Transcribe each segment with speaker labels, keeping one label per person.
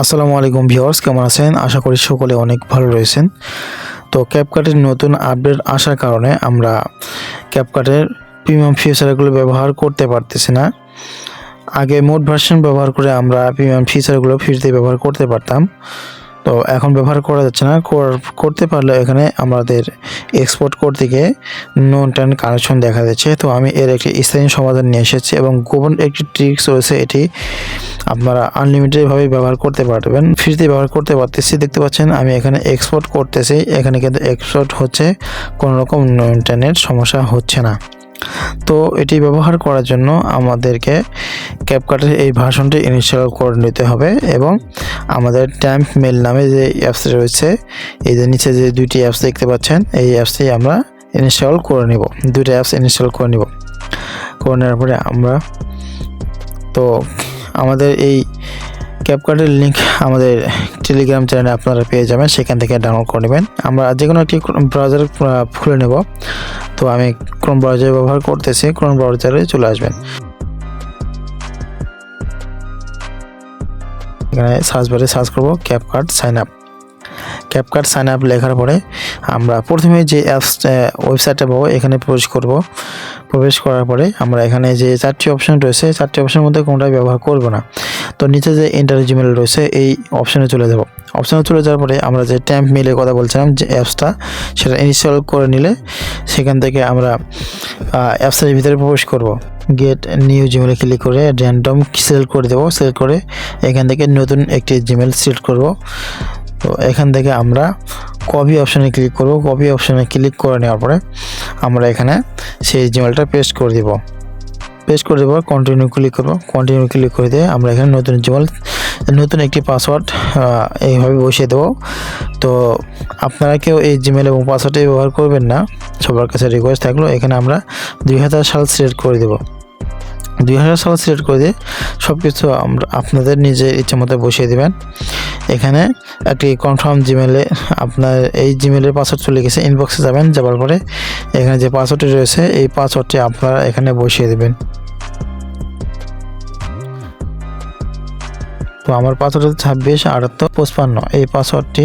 Speaker 1: আসসালামু আলাইকুম ভিউয়ার্স, কেমন আছেন? আশা করি সকলে অনেক ভালো রয়েছেন। তো ক্যাপকাটের নতুন আপডেট আসার কারণে আমরা ক্যাপকাটের প্রিমিয়াম ফিচারগুলো ব্যবহার করতে পারতেছি না। আগে মোট ভার্সন ব্যবহার করে আমরা প্রিমিয়াম ফিচারগুলো ফিরতে ব্যবহার করতে পারতাম। তো এখন ব্যবহার করা যাচ্ছে না। কর- করতে পারলে এখানে আমাদের এক্সপোর্ট করতে গিয়ে নন টার্ন কানেকশন দেখা যাচ্ছে। তো আমি এর একটি স্থায়ী সমাধান নিয়ে এসেছি এবং গোপন একটি ট্রিক্স রয়েছে। এটি আপনারা আনলিমিটেডভাবে ব্যবহার করতে পারবেন। ফ্রিতে ব্যবহার করতে পারতেছি, দেখতে পাচ্ছেন আমি এখানে এক্সপোর্ট করতেছি। এখানে কিন্তু এক্সপোর্ট হচ্ছে, কোনো রকম ইন্টারনেট সমস্যা হচ্ছে না। তো এটি ব্যবহার করার জন্য আমাদেরকে ক্যাপকাটের এই ভার্সনটি ইনস্টল করে নিতে হবে এবং আমাদের ট্যাম্প মেল নামে যে অ্যাপস রয়েছে, এই যে নিচে যে দুইটি অ্যাপস দেখতে পাচ্ছেন, এই অ্যাপসটি আমরা ইনস্টল করে নিব। দুইটা অ্যাপস ইনস্টল করে নিব। করে নেওয়ার পরে আমরা, তো আমাদের এই ক্যাপকার্টের লিঙ্ক আমাদের টেলিগ্রাম চ্যানেলে আপনারা পেয়ে যাবেন, সেখান থেকে ডাউনলোড করে নেবেন। আমরা যে কোনো একটি ব্রাউজার খুলে নেব। তো আমি ক্রোম ব্রাউজার ব্যবহার করতেছি ক্রোম ব্রাউজারে চলে আসবেন। এখানে সার্চ বারে সার্চ করব CapCut sign up CapCut sign up লেখার পরে আমরা প্রথমে যে অ্যাপস ওয়েবসাইটটা পাবো, এখানে প্রবেশ করব। প্রবেশ করার পরে আমরা এখানে যে চারটি অপশন রয়েছে, চারটি অপশনের মধ্যে কোনটাই ব্যবহার করব না। তো নিচে যে ইন্টার জিমেল রয়েছে, এই অপশনে চলে যাব। অপশনে চলে যাওয়ার পরে আমরা যে ট্যাম্প মিলের কথা বলছিলাম, যে অ্যাপসটা সেটা ইনস্টল করে নিলে সেখান থেকে আমরা অ্যাপসের ভিতরে প্রবেশ করব। গেট নিউ জিমেলে ক্লিক করে র্যান্ডম সিলেক্ট করে দেবো। সিলেক্ট করে এখান থেকে নতুন একটি জিমেল সিলেক্ট করব। তো এখান থেকে আমরা কপি অপশানে ক্লিক করব। কপি অপশানে ক্লিক করে নেওয়ার পরে আমরা এখানে সেই জিমেলটা পেস্ট করে দিব। পেস্ট করে দেবো কন্টিনিউ ক্লিক করব। কন্টিনিউ ক্লিক করে দিয়ে আমরা এখানে নতুন জিমেল নতুন একটি পাসওয়ার্ড এইভাবে বসিয়ে দেবো। তো আপনারা কেউ এই জিমেল এবং পাসওয়ার্ডটি ব্যবহার করবেন না। সবার কাছে রিকোয়েস্ট থাকল, এখানে আমরা দুই হাজার সাল সিলেক্ট করে দেবো। দুই হাজার সাল সিলেক্ট করে দিয়ে সব কিছু আমরা আপনাদের নিজের ইচ্ছে মতো বসিয়ে দেবেন। এখানে একটি কনফার্ম জিমেলে আপনার এই জিমেলের পাসওয়ার্ড চলে গেছে ইনবক্সে যাবেন যাওয়ার পরে এখানে যে পাসওয়ার্ডটি রয়েছে, এই পাসওয়ার্ডটি আপনারা এখানে বসিয়ে দেবেন। তো আমার পাসওয়ার্ড ছাব্বিশ আটাত্তর পঁচপান্ন, এই পাসওয়ার্ডটি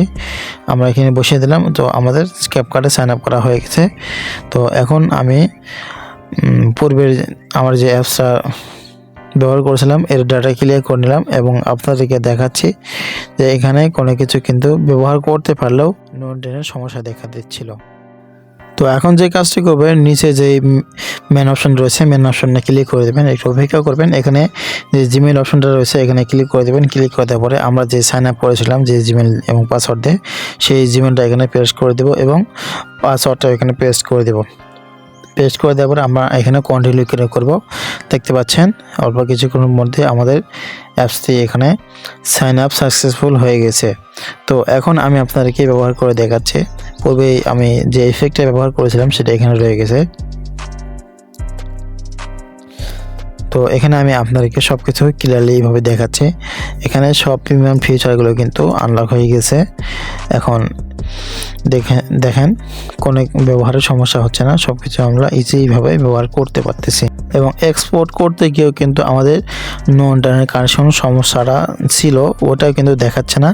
Speaker 1: আমরা এখানে বসিয়ে দিলাম। তো আমাদের স্ক্যাপ কার্ডে সাইন আপ করা হয়ে গেছে। তো এখন আমি পূর্বের আমার যে অ্যাপসটা ব্যবহার করেছিলাম, এর ডাটা ক্লিয়ার করে নিলাম এবং আপনাদেরকে দেখাচ্ছি যে এখানে কোনো কিছু কিন্তু ব্যবহার করতে পারলেও নোট সমস্যা দেখা দিচ্ছিল। তো এখন যে কাজটি করবেন, নিচে যে মেন অপশন রয়েছে মেন অপশনে ক্লিক করে দেবেন, একটু অপেক্ষা করবেন। এখানে যে জিমেল অপশনটা রয়েছে, এখানে ক্লিক করে দেবেন। ক্লিক করে দেওয়ার পরে আমরা যে সাইন আপ করেছিলাম, যে জিমেল এবং পাসওয়ার্ড দিয়ে, সেই জিমেলটা এখানে পেস্ট করে দেবো এবং পাসওয়ার্ডটা এখানে পেস্ট করে দেবো। পেস্ট করে দেওয়ার পরে আমরা এখানে কন্টিনিউ করে করব। দেখতে পাচ্ছেন, অল্প কিছুক্ষণের মধ্যে আমাদের অ্যাপসটি এখানে সাইন আপ সাকসেসফুল হয়ে গেছে। তো এখন আমি আপনাদেরকে ব্যবহার করে দেখাচ্ছি। পূর্বে আমি যে ইফেক্টটা ব্যবহার করেছিলাম সেটা এখানে রয়ে গেছে। তো এখানে আমি আপনাদেরকে সব কিছু ক্লিয়ারলি এইভাবে দেখাচ্ছি। এখানে সব প্রিমিয়াম ফিচারগুলো কিন্তু আনলক হয়ে গেছে। এখন দেখেন দেখেন, কোনো ব্যবহারের সমস্যা হচ্ছে না সব কিছু আমরা ইজিভাবে ব্যবহার করতে পারতেছি। এবং এক্সপোর্ট করতে গিয়েও কিন্তু আমাদের নো ইন্টারনেট কানেকশন সমস্যাটা ছিল, ওটাও কিন্তু দেখাচ্ছে না।